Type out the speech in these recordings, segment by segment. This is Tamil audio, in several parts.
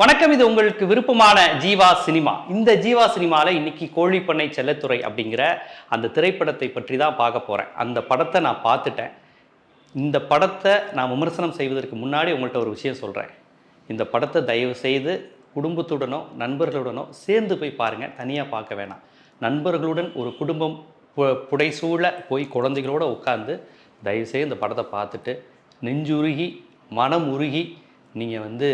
வணக்கம் இது உங்களுக்கு விருப்பமான ஜீவா சினிமா. இந்த ஜீவா சினிமாவில் இன்னைக்கு கோழிப்பண்ணை செல்லத்துறை அப்படிங்கிற அந்த திரைப்படத்தை பற்றி தான் பார்க்க போகிறேன் அந்த படத்தை நான் பார்த்துட்டேன். இந்த படத்தை நான் விமர்சனம் செய்வதற்கு முன்னாடி உங்கள்கிட்ட ஒரு விஷயம் சொல்கிறேன் இந்த படத்தை தயவு செய்து குடும்பத்துடனோ நண்பர்களுடனோ சேர்ந்து போய் பாருங்கள் தனியாக பார்க்க வேணாம். நண்பர்களுடன் ஒரு குடும்பம் பு- புடைசூழ போய் குழந்தைகளோட உட்காந்து தயவுசெய்து இந்த படத்தை பார்த்துட்டு நெஞ்சுருகி மனம் உருகி நீங்கள் வந்து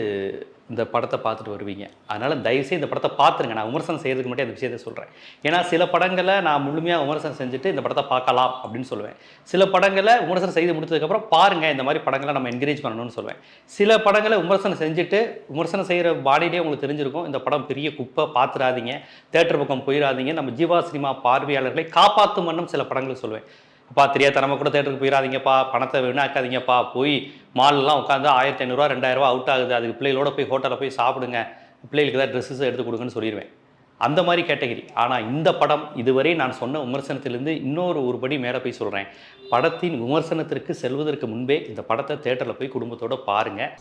இந்த படத்தை பார்த்துட்டு வருவீங்க. அதனால் தயவுசெய்து இந்த படத்தை பார்த்துருங்க. நான் விமர்சனம் செய்கிறதுக்கு மட்டும் அந்த விஷயத்தை சொல்கிறேன் ஏன்னா சில படங்களை நான் முழுமையாக விமர்சனம் செஞ்சுட்டு இந்த படத்தை பார்க்கலாம் அப்படின்னு சொல்லுவேன். சில படங்களை விமர்சனம் செய்து முடிச்சதுக்கப்புறம் பாருங்கள் இந்த மாதிரி படங்களை நம்ம என்கரேஜ் பண்ணணும்னு சொல்லுவேன். சில படங்களை விமர்சனம் செஞ்சுட்டு விமர்சனம் செய்கிற பாடியிலே உங்களுக்கு தெரிஞ்சிருக்கும். இந்த படம் பெரிய குப்பை பார்த்துடாதீங்க. தேட்டர் பக்கம் போயிடாதீங்க. நம்ம ஜீவா சினிமா பார்வையாளர்களை காப்பாற்றும் வண்ணம் சில படங்களை சொல்லுவேன். அப்பா தெரியாதனமா கூட தேட்டருக்கு போயிடாதீங்கப்பா பணத்தை வீணாக்காதீங்கப்பா போய் மால்லாம் உட்காந்து ஆயிரத்தி ஐநூறுரூவா ரெண்டாயிரரூவா அவுட் ஆகுது. அதுக்கு பிள்ளைகளோட போய் ஹோட்டலில் போய் சாப்பிடுங்க. பிள்ளைகளுக்கு தான் ட்ரெஸ்ஸஸ் எடுத்து கொடுங்கன்னு சொல்லிடுவேன் அந்த மாதிரி கேட்டகரி ஆனால் இந்த படம் இதுவரை நான் சொன்ன விமர்சனத்திலிருந்து இன்னொரு ஒரு படி மேலே போய் சொல்கிறேன் படத்தின் விமர்சனத்திற்கு செல்வதற்கு முன்பே இந்த படத்தை தேட்டரில் போய் குடும்பத்தோடு பாருங்கள்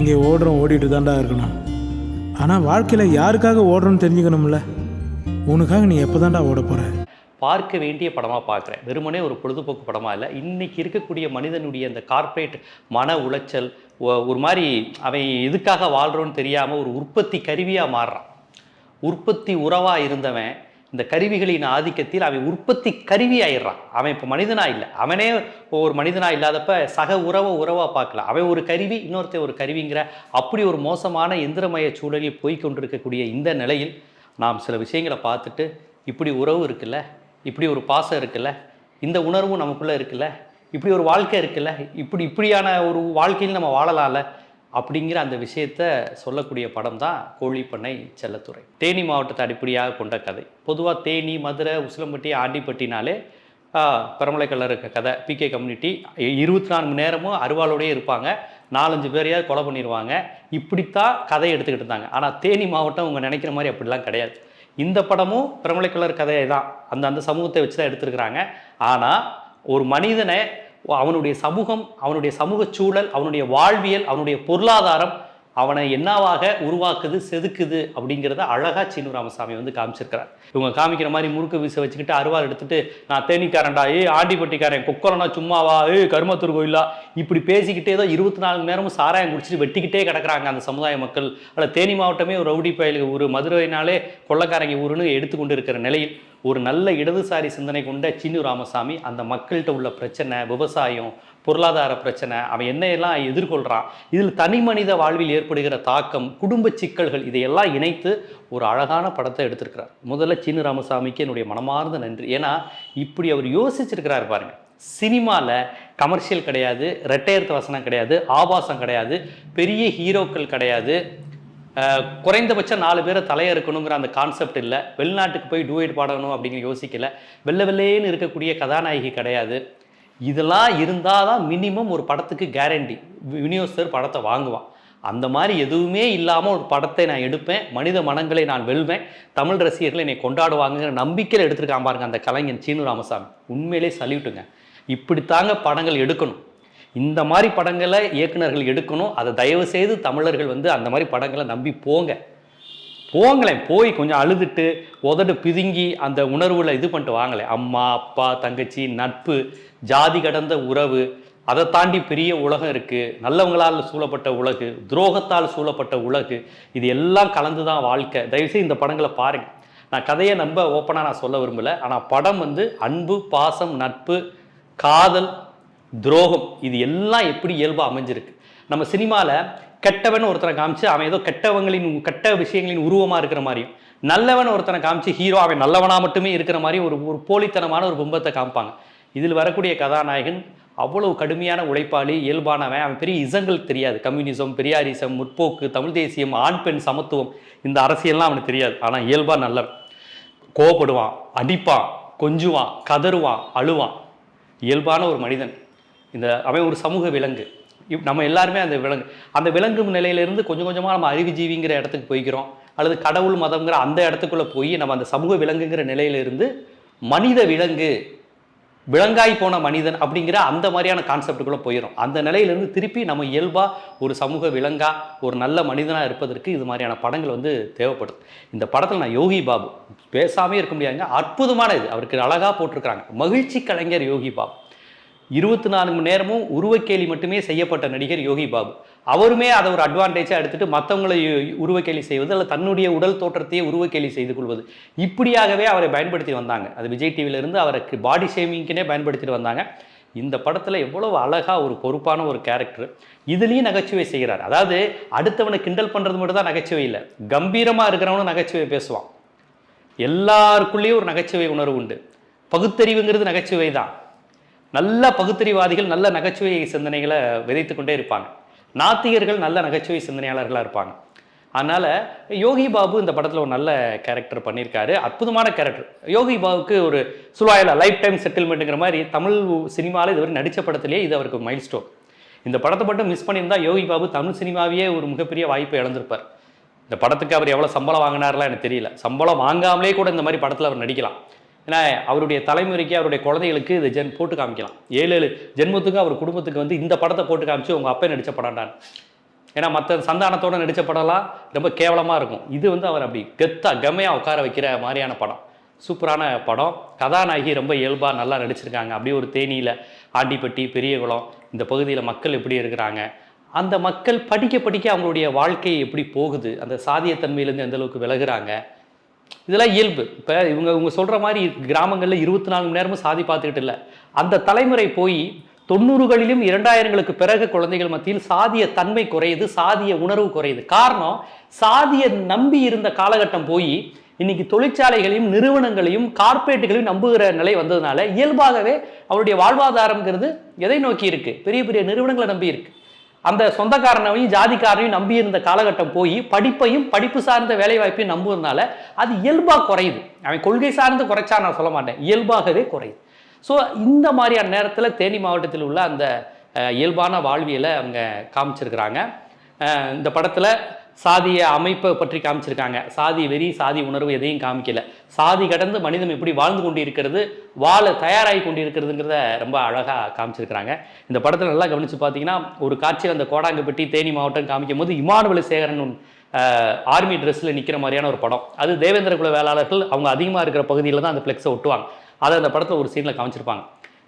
இங்கே ஓடுறோம் ஓடிட்டு தான்டா இருக்கணும். ஆனால் வாழ்க்கையில் யாருக்காக ஓடுறோம்னு தெரிஞ்சுக்கணும்ல? உனக்காக நீ எப்போ தாண்டா ஓட போகிற பார்க்க வேண்டிய படமாக பார்க்குறேன். வெறுமனே ஒரு பொழுதுபோக்கு படமாக இல்லை. இன்றைக்கி இருக்கக்கூடிய மனிதனுடைய அந்த கார்ப்பரேட் மன உளைச்சல் ஒரு மாதிரி அவன் எதுக்காக வாழ்கிறோன்னு தெரியாமல் ஒரு உற்பத்தி கருவியாக மாறுறான். உற்பத்தி உறவாக இருந்தவன் இந்த கருவிகளின் ஆதிக்கத்தில் அவன் உற்பத்தி கருவி ஆயிடுறான். அவன் இப்போ மனிதனா இல்லை. அவனே ஒரு மனிதனா இல்லாதப்ப சக உறவை உறவாக பார்க்கல. அவன் ஒரு கருவி இன்னொருத்தன் ஒரு கருவிங்கிற அப்படி ஒரு மோசமான எந்திரமய சூழலில் போய்கொண்டிருக்கக்கூடிய இந்த நிலையில் நாம் சில விஷயங்களை பார்த்துட்டு இப்படி உறவு இருக்குல்ல? இப்படி ஒரு பாசம் இருக்குல்ல? இந்த உணர்வும் நமக்குள்ளே இருக்குல்ல? இப்படி ஒரு வாழ்க்கை இருக்குல்ல? இப்படி இப்படியான ஒரு வாழ்க்கையில் நம்ம வாழலாம்ல? அப்படிங்கிற அந்த விஷயத்த சொல்லக்கூடிய படம் தான் கோழிப்பண்ணை செல்லத்துறை. தேனி மாவட்டத்தை அடிப்படையாக கொண்ட கதை. பொதுவாக தேனி மதுரை உசிலம்பட்டி ஆண்டிப்பட்டினாலே பெரமலை இருக்க கதை. பிகே கம்யூனிட்டி இருபத்தி நாலு மணி நேரமும் அருவாளோடய இருப்பாங்க. நாலஞ்சு பேரையாவது கொலை பண்ணிடுவாங்க இப்படித்தான் கதையை எடுத்துக்கிட்டு இருந்தாங்க. ஆனால் தேனி மாவட்டம் அவங்க நினைக்கிற மாதிரி அப்படிலாம் கிடையாது. இந்த படமும் பிரமலைக்குள்ளர் கதையை தான் அந்த அந்த சமூகத்தை வச்சு தான் எடுத்திருக்கிறாங்க. ஆனால் ஒரு மனிதனை அவனுடைய சமூகம் அவனுடைய சமூக சூழல் அவனுடைய வாழ்வியல் அவனுடைய பொருளாதாரம் அவனை என்னவாக உருவாக்குது செதுக்குது அப்படிங்கிறத அழகா சீனு ராமசாமி வந்து காமிச்சிருக்கிறார். இவங்க காமிக்கிற மாதிரி முறுக்கு வீச வச்சுக்கிட்டு அருவாள் எடுத்துட்டு நான் தேனிக்காரன்டா ஏ ஆண்டிப்பட்டிக்காரன் கொக்கரனா சும்மாவா ஏ கருமத்தூர் கோயிலா? இப்படி பேசிக்கிட்டே தான் இருபத்தி நாலு நேரமும் சாராயம் குடிச்சிட்டு வெட்டிக்கிட்டே கிடக்குறாங்க அந்த சமுதாய மக்கள். அல்ல தேனி மாவட்டமே ஒரு ரவுடி பயலுக்கு ஊர் மதுரைனாலே கொள்ளக்காரங்க ஊருன்னு எடுத்துக்கொண்டு இருக்கிற நிலையில் ஒரு நல்ல இடதுசாரி சிந்தனை கொண்ட சின்னு ராமசாமி அந்த மக்கள்கிட்ட உள்ள பிரச்சனை விவசாயம் பொருளாதார பிரச்சனை அவன் என்ன எல்லாம் எதிர்கொள்கிறான் இதில் தனி மனித வாழ்வில் ஏற்படுகிற தாக்கம் குடும்ப சிக்கல்கள் இதையெல்லாம் இணைத்து ஒரு அழகான படத்தை எடுத்திருக்கிறார். முதல்ல சின்னு ராமசாமிக்கு என்னுடைய மனமார்ந்த நன்றி. ஏன்னா இப்படி அவர் யோசிச்சிருக்கிறார் பாருங்க. சினிமாவில் கமர்ஷியல் கிடையாது ரெட்டையர்த்த வசனம் கிடையாது ஆபாசம் கிடையாது பெரிய ஹீரோக்கள் கிடையாது. குறைந்தபட்சம் நாலு பேரை தலைய இருக்கணுங்கிற அந்த கான்செப்ட் இல்லை. வெளிநாட்டுக்கு போய் டூயட் பாடணும் அப்படிங்கிற யோசிக்கல. வெள்ளை வெள்ளையேன்னு இருக்கக்கூடிய கதாநாயகி கிடையாது. இதெல்லாம் இருந்தால் தான் மினிமம் ஒரு படத்துக்கு கேரண்டி விநியோகஸ்தர் படத்தை வாங்குவான். அந்த மாதிரி எதுவுமே இல்லாமல் ஒரு படத்தை நான் எடுப்பேன். மனித மனங்களை நான் வெல்வேன். தமிழ் ரசிகர்கள் என்னை கொண்டாடுவாங்கிற நம்பிக்கையில் எடுத்திருக்கான் பாருங்க அந்த கலைஞன் சீனு ராமசாமி. உண்மையிலே சல்யூட்டுங்க. இப்படித்தாங்க படங்கள் எடுக்கணும். இந்த மாதிரி படங்களை இயக்குனர்கள் எடுக்கணும். அதை தயவு செய்து தமிழர்கள் வந்து அந்த மாதிரி படங்களை நம்பி போங்க. போங்களேன் போய் கொஞ்சம் அழுதுட்டு உதடு பிதுங்கி அந்த உணர்வில் இது பண்ணிட்டு வாங்களேன் அம்மா அப்பா தங்கச்சி நட்பு ஜாதி கடந்த உறவு அதை தாண்டி பெரிய உலகம் இருக்குது நல்லவங்களால் சூழப்பட்ட உலகு துரோகத்தால் சூழப்பட்ட உலகு இது எல்லாம் கலந்து தான் வாழ்க்கை. தயவுசெய்து இந்த படங்களை பாருங்க. நான் கதையை நம்ப ஓப்பனாக நான் சொல்ல விரும்பலை. ஆனால் படம் வந்து அன்பு பாசம் நட்பு காதல் துரோகம் இது எல்லாம் எப்படி இயல்பாக அமைஞ்சிருக்கு. நம்ம சினிமாவில் கெட்டவன் ஒருத்தனை காமிச்சு அவன் ஏதோ கெட்டவங்களின் கெட்ட விஷயங்களின் உருவமாக இருக்கிற மாதிரியும் நல்லவன் ஒருத்தனை காமிச்சு ஹீரோ அவன் நல்லவனாக மட்டுமே இருக்கிற மாதிரி ஒரு ஒரு போலித்தனமான ஒரு பிம்பத்தை காமிப்பாங்க. இதில் வரக்கூடிய கதாநாயகன் அவ்வளவு கடுமையான உழைப்பாளி இயல்பானவன் அவன் பெரிய இசங்கள் தெரியாது. கம்யூனிசம் பெரியாரிசம் முற்போக்கு தமிழ் தேசியம் ஆண் பெண் சமத்துவம் இந்த அரசியல்லாம் அவனுக்கு தெரியாது. ஆனால் இயல்பாக நல்லவன். கோவப்படுவான் அடிப்பான் கொஞ்சுவான் கதறுவான் அழுவான். இயல்பான ஒரு மனிதன். இந்த அவன் ஒரு சமூக விலங்கு. நம்ம எல்லாருமே அந்த விலங்கு அந்த விலங்கு நிலையிலிருந்து கொஞ்சம் கொஞ்சமாக நம்ம அறிவுஜீவிங்கிற இடத்துக்கு போய்க்கிறோம். அல்லது கடவுள் மதம்ங்கிற அந்த இடத்துக்குள்ளே போய் நம்ம அந்த சமூக விலங்குங்கிற நிலையிலிருந்து மனித விலங்கு விலங்காய் போன மனிதன் அப்படிங்கிற அந்த மாதிரியான கான்செப்டுக்குள்ளே போயிடும் அந்த நிலையிலேருந்து திருப்பி நம்ம இயல்பாக ஒரு சமூக விலங்கா ஒரு நல்ல மனிதனாக இருப்பதற்கு இது மாதிரியான படங்கள் வந்து தேவைப்படுது இந்த படத்தில் நான் யோகி பாபு பேசாமே இருக்க முடியாதுங்க. அற்புதமான இது. அவருக்கு அழகாக போட்டிருக்கிறாங்க. மகிழ்ச்சி கலைஞர் யோகி பாபு. இருபத்தி நான்கு மணி நேரமும் உருவக்கேலி மட்டுமே செய்யப்பட்ட நடிகர் யோகி பாபு. அவருமே அதை ஒரு அட்வான்டேஜாக எடுத்துட்டு மற்றவங்களை உருவக்கேலி செய்வது அல்ல தன்னுடைய உடல் தோற்றத்தையே உருவக்கேலி செய்து கொள்வது. இப்படியாகவே அவரை பயன்படுத்தி வந்தாங்க. அது விஜய் டிவியிலிருந்து அவருக்கு பாடி ஷேமிங்க்குனே பயன்படுத்திட்டு வந்தாங்க. இந்த படத்தில் எவ்வளவு அழகாக ஒரு பொறுப்பான ஒரு கேரக்டர் இதுலேயும் நகைச்சுவை செய்கிறார். அதாவது அடுத்தவனை கிண்டல் பண்ணுறது மட்டும் தான் நகைச்சுவை இல்லை. கம்பீரமாக இருக்கிறவனும் நகைச்சுவை பேசுவான். எல்லாருக்குள்ளேயும் ஒரு நகைச்சுவை உணர்வு உண்டு. பகுத்தறிவுங்கிறது நகைச்சுவை தான் நல்ல பகுத்தறிவாதிகள் நல்ல நகைச்சுவை சிந்தனைகளை விதைத்து கொண்டே இருப்பாங்க. நாத்திகர்கள் நல்ல நகைச்சுவை சிந்தனையாளர்களாக இருப்பாங்க. அதனால் யோகி பாபு இந்த படத்தில் ஒரு நல்ல கேரக்டர் பண்ணியிருக்காரு. அற்புதமான கேரக்டர் யோகி பாபுக்கு ஒரு சுலாயில் லைஃப் டைம் செட்டில்மெண்ட்டுங்கிற மாதிரி தமிழ் சினிமாவில் இதுவரை நடித்த படத்திலேயே இது அவருக்கு மைல் ஸ்டோன் இந்த படத்தை மட்டும் மிஸ் பண்ணியிருந்தா யோகி பாபு தமிழ் சினிமாவையே ஒரு மிகப்பெரிய வாய்ப்பை இழந்திருப்பார். இந்த படத்துக்கு அவர் எவ்வளோ சம்பளம் வாங்கினார்லாம் எனக்கு தெரியல. சம்பளம் வாங்காமலே கூட இந்த மாதிரி படத்தில் அவர் நடிக்கலாம். ஏன்னா அவருடைய தலைமுறைக்கு அவருடைய குழந்தைகளுக்கு இது ஜென் போட்டு காமிக்கலாம். ஏழு ஏழு ஜென்மத்துக்கு அவர் குடும்பத்துக்கு வந்து இந்த படத்தை போட்டு காமிச்சு உங்கள் அப்பா நடித்த படம்டான் ஏன்னா மற்ற சந்தானத்தோட நடித்த படம்லாம் ரொம்ப கேவலமாக இருக்கும். இது வந்து அவர் அப்படி கெத்தா கம்மையாக உட்கார வைக்கிற மாதிரியான படம். சூப்பரான படம். கதாநாயகி ரொம்ப இயல்பாக நல்லா நடிச்சிருக்காங்க. அப்படியே ஒரு தேனியில் ஆண்டிப்பட்டி பெரியகுளம் இந்த பகுதியில் மக்கள் எப்படி இருக்கிறாங்க. அந்த மக்கள் படிக்க படிக்க அவங்களுடைய வாழ்க்கை எப்படி போகுது? அந்த சாதியத்தன்மையிலேருந்து எந்தளவுக்கு விலகிறாங்க விலகுறாங்க? இதெல்லாம் இயல்பு. இப்போ இவங்க இவங்க சொல்கிற மாதிரி கிராமங்களில் இருபத்தி நாலு மணி நேரமும் சாதி பார்த்துக்கிட்டு இல்லை. அந்த தலைமுறை போய் தொண்ணூறுகளிலும் இரண்டாயிரங்களுக்கு பிறகு குழந்தைகள் மத்தியில் சாதிய தன்மை குறையுது சாதிய உணர்வு குறையுது. காரணம் சாதிய நம்பி இருந்த காலகட்டம் போய் இன்னைக்கு தொழிற்சாலைகளையும் நிறுவனங்களையும் கார்பரேட்டுகளையும் நம்புகிற நிலை வந்ததுனால இயல்பாகவே அவருடைய வாழ்வாதாரம்ங்கிறது எதை நோக்கி இருக்கு? பெரிய பெரிய நிறுவனங்களை நம்பி இருக்கு. அந்த சொந்தக்காரனையும் ஜாதிக்காரனையும் நம்பி இருந்த காலகட்டம் போய் படிப்பையும் படிப்பு சார்ந்த வேலைவாய்ப்பையும் நம்புறதுனால அது இயல்பாக குறையுது. அவன் கொள்கை சார்ந்து குறைச்சா நான் சொல்ல மாட்டேன். இயல்பாகவே குறையுது. ஸோ இந்த மாதிரியான நேரத்தில் தேனி மாவட்டத்தில் உள்ள அந்த இயல்பான வாழ்வியலை அவங்க காமிச்சிருக்கிறாங்க. இந்த படத்தில் சாதிய அமைப்பை பற்றி காமிச்சிருக்காங்க. சாதி வெறி சாதி உணர்வு எதையும் காமிக்கல. சாதி கடந்து மனிதன் எப்படி வாழ்ந்து கொண்டு இருக்கிறது வாழ தயாராகி கொண்டு இருக்கிறதுங்கிறத ரொம்ப அழகாக காமிச்சிருக்கிறாங்க. இந்த படத்தில் நல்லா கவனித்து பார்த்தீங்கன்னா ஒரு காட்சியில் அந்த கோடாங்கப்பட்டி தேனி மாவட்டம் காமிக்கும் போது இமானுவல சேகரன் ஆர்மி ட்ரெஸ்ஸில் நிற்கிற மாதிரியான ஒரு படம். அது தேவேந்திர குல வேளாளர்கள் அவங்க அதிகமாக இருக்கிற பகுதியில் தான் அந்த ஃப்ளெக்ஸை ஒட்டுவாங்க. அதை அந்த படத்தில் ஒரு சீனில் காமிச்சிருப்பாங்க.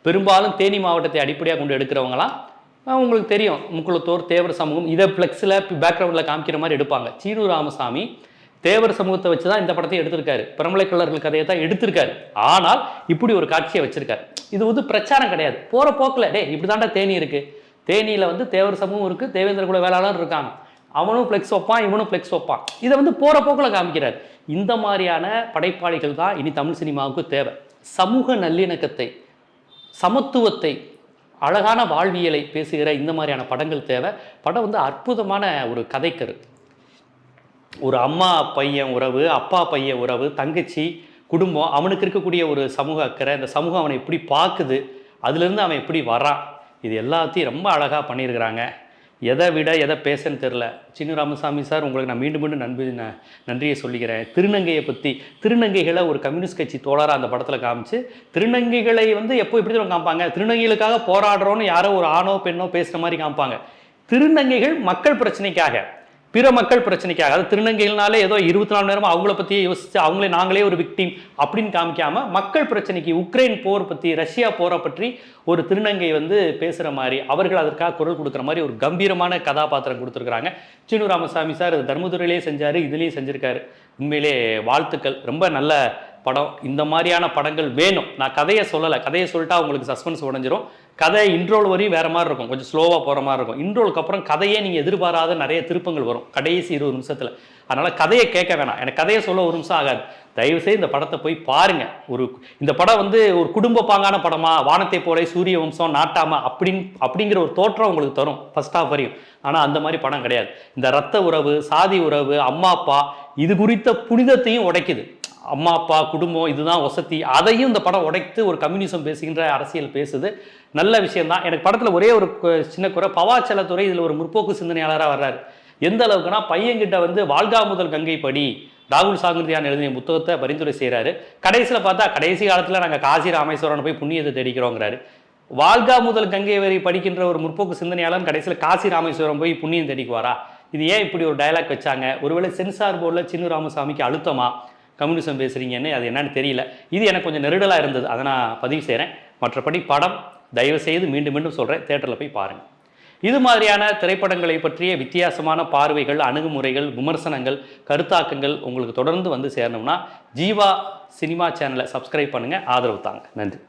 பெரும்பாலும் தேனி மாவட்டத்தை அடிப்படையாக கொண்டு எடுக்கிறவங்களாம் உங்களுக்கு தெரியும். முக்குளத்தோர் தேவர் சமூகம் இதை ஃப்ளெக்ஸில் பேக்ரவுண்டில் காமிக்கிற மாதிரி எடுப்பாங்க. சீனு ராமசாமி தேவர் சமூகத்தை வச்சு தான் இந்த படத்தை எடுத்திருக்காரு. பிரமலை கல்லர்கள் கதையை தான் எடுத்திருக்காரு. ஆனால் இப்படி ஒரு காட்சியை வச்சிருக்காரு. இது வந்து பிரச்சாரம் கிடையாது. போகிற போக்கில் டே இப்படி தாண்டா தேனி இருக்கு. தேனியில் வந்து தேவர் சமூகம் இருக்குது தேவேந்திர குல வேளாளர் இருக்காங்க. அவனும் ஃப்ளெக்ஸ் வைப்பான் இவனும் ஃப்ளெக்ஸ் வைப்பான் இதை வந்து போகிற போக்கில் காமிக்கிறார். இந்த மாதிரியான படைப்பாளிகள் தான் இனி தமிழ் சினிமாவுக்கு தேவை. சமூக நல்லிணக்கத்தை சமத்துவத்தை அழகான வாழ்வியலை பேசுகிற இந்த மாதிரியான படங்கள் தேவை. படம் வந்து அற்புதமான ஒரு கதைக்கரு. ஒரு அம்மா பையன் உறவு அப்பா பையன் உறவு தங்கச்சி குடும்பம் அவனுக்கு இருக்கக்கூடிய ஒரு சமூக அக்கறை இந்த சமூகம் அவனை எப்படி பார்க்குது அதுலேருந்து அவன் எப்படி வரான் இது எல்லாத்தையும் ரொம்ப அழகாக பண்ணியிருக்கிறாங்க. எதை விட எதை பேசன்னு தெரில. சின்ன ராமசாமி சார் உங்களுக்கு நான் மீண்டும் மீண்டும் நன்றி நான் நன்றியை சொல்லிக்கிறேன். திருநங்கையை பற்றி திருநங்கைகளை ஒரு கம்யூனிஸ்ட் கட்சி தோழராக அந்த படத்தில் காமிச்சு திருநங்கைகளை வந்து எப்போ இப்படி தான் காமிப்பாங்க? திருநங்கைகளுக்காக போராடுறோன்னு யாரோ ஒரு ஆணோ பெண்ணோ பேசுகிற மாதிரி காமிப்பாங்க. திருநங்கைகள் மக்கள் பிரச்சனைக்காக பிற மக்கள் பிரச்சனைக்காக அதாவது திருநங்கைகள்னாலே ஏதோ இருபத்தி நாலு நேரமும் அவங்கள பற்றியே யோசிச்சு அவங்களே நாங்களே ஒரு விக்டிம் அப்படின்னு காமிக்காமல் மக்கள் பிரச்சனைக்கு உக்ரைன் போர் பற்றி ரஷ்யா போரை பற்றி ஒரு திருநங்கை வந்து பேசுகிற மாதிரி அவர்கள் அதற்காக குரல் கொடுக்குற மாதிரி ஒரு கம்பீரமான கதாபாத்திரம் கொடுத்துருக்குறாங்க. சீனு ராமசாமி சார் இது தர்மதுரையிலே செஞ்சார் இதுலேயும் செஞ்சுருக்காரு. உண்மையிலே வாழ்த்துக்கள். ரொம்ப நல்ல படம். இந்த மாதிரியான படங்கள் வேணும். நான் கதையை சொல்லலை. கதையை சொல்லிட்டா உங்களுக்கு சஸ்பென்ஸ் உடஞ்சிரும். கதை இன்ட்ரோல் வரையும் வேற மாதிரி இருக்கும். கொஞ்சம் ஸ்லோவாக போகிற மாதிரி இருக்கும். இன்ட்ரோலுக்கு அப்புறம் கதையே நீங்கள் எதிர்பாராத நிறைய திருப்பங்கள் வரும். கடைசி இருபது நிமிஷத்தில். அதனால் கதையை கேட்க வேணாம். எனக்கு கதையை சொல்ல ஒரு நிமிஷம் ஆகாது. தயவுசெய்து இந்த படத்தை போய் பாருங்க. ஒரு இந்த படம் வந்து ஒரு குடும்ப பாங்கான படமா வானத்தை போல சூரிய வம்சம் நாட்டாமா அப்படின் அப்படிங்கிற ஒரு தோற்றம் உங்களுக்கு தரும் ஃபர்ஸ்ட் ஆஃப் வரையும். ஆனால் அந்த மாதிரி படம் கிடையாது. இந்த ரத்த உறவு சாதி உறவு அம்மா அப்பா இது குறித்த புனிதத்தையும் உடைக்குது. அம்மா அப்பா குடும்பம் இதுதான் வசதி. அதையும் இந்த படம் உடைத்து ஒரு கம்யூனிசம் பேசுகின்ற அரசியல் பேசுது. நல்ல விஷயம்தான். எனக்கு படத்தில் ஒரே ஒரு சின்ன குறை. பவாச்சலத்துறை இதில் ஒரு முற்போக்கு சிந்தனையாளராக வர்றாரு. எந்த அளவுக்குன்னா பையன்கிட்ட வந்து வாழ்கா முதல் கங்கை படி ராகுல் சாங்கிருதியான் எழுதிய புத்தகத்தை பரிந்துரை செய்கிறாரு கடைசியில் பார்த்தா கடைசி காலத்தில் நாங்கள் காசி ராமேஸ்வரன் போய் புண்ணியத்தை தேடிக்கிறோங்கிறாரு. வாழ்கா முதல் கங்கை வரை படிக்கின்ற ஒரு முற்போக்கு சிந்தனையாளன் கடைசியில் காசி ராமேஸ்வரம் போய் புண்ணியம் தேடிக்குவாரா? இது ஏன் இப்படி ஒரு டயலாக் வச்சாங்க? ஒருவேளை சென்சார் போர்டில் சின்னு ராமசாமிக்கு அழுத்தமா? கம்யூனிசம் பேசுறீங்கன்னு அது என்னன்னு தெரியல. இது எனக்கு கொஞ்சம் நெருடலாக இருந்தது. அதை நான் பதிவு செய்கிறேன் மற்றபடி படம் தயவு செய்து மீண்டும் மீண்டும் சொல்கிறேன் தேட்டரில் போய் பாருங்கள் இது மாதிரியான திரைப்படங்களை பற்றிய வித்தியாசமான பார்வைகள் அணுகுமுறைகள் விமர்சனங்கள் கருத்தாக்கங்கள் உங்களுக்கு தொடர்ந்து வந்து சேரணும்னா ஜீவா சினிமா சேனலை சப்ஸ்கிரைப் பண்ணுங்கள் ஆதரவு தாங்க. நன்றி.